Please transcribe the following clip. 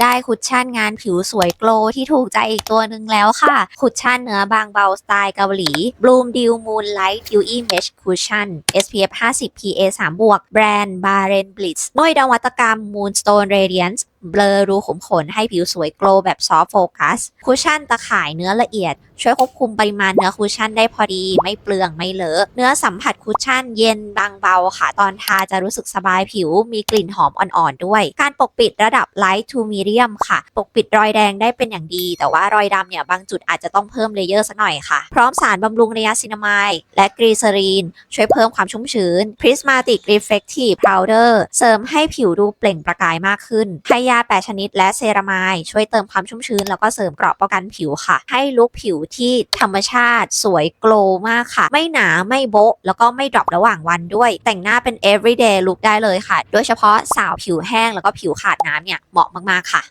ได้คุชชั่นงานผิวสวยโกลที่ถูกใจอีกตัวหนึ่งแล้วค่ะ คุชชั่นเนื้อบางเบาสไตล์เกาหลี Bloom Dew Moonlight Dewy Mesh Cushion SPF 50 PA 3บวกแบรนด์ Baren Blitz ด้วยนวัตกรรม Moonstone Radiance เบลอรูขุมขนให้ผิวสวยโกลว์แบบซอฟโฟกัสคุชชั่นตะข่ายเนื้อละเอียด ช่วยควบคุมปริมาณเนื้อคุชชั่นได้พอดี ไม่เปลืองไม่เลอะเนื้อสัมผัสคุชชั่นเย็นบางเบาค่ะ ตอนทาจะรู้สึกสบายผิว มีกลิ่นหอมอ่อนๆด้วย การปกปิดระดับ light to medium ค่ะ ปกปิดรอยแดงได้เป็นอย่างดี แต่ว่ารอยดำเนี่ยบางจุดอาจจะต้องเพิ่มเลเยอร์สักหน่อยค่ะ พร้อมสารบำรุงระยะซินามายและกรีเซอรีน ช่วยเพิ่มความชุ่มชื้น Prismatic Reflective Powder เสริมให้ผิวดูเปล่งประกายมากขึ้นไฮยา 8 ชนิด และเซรามายช่วยเติมความชุ่มชื้น แล้วก็เสริมเกราะป้องกันผิวค่ะ ให้ลุคผิวที่ธรรมชาติสวยโกลมากค่ะ ไม่หนาไม่โบ๊ะแล้วก็ไม่ดรอประหว่างวันด้วย แต่งหน้าเป็น everyday look ได้เลยค่ะ โดยเฉพาะสาวผิวแห้งแล้วก็ผิวขาดน้ำเนี่ยเหมาะมากๆค่ะ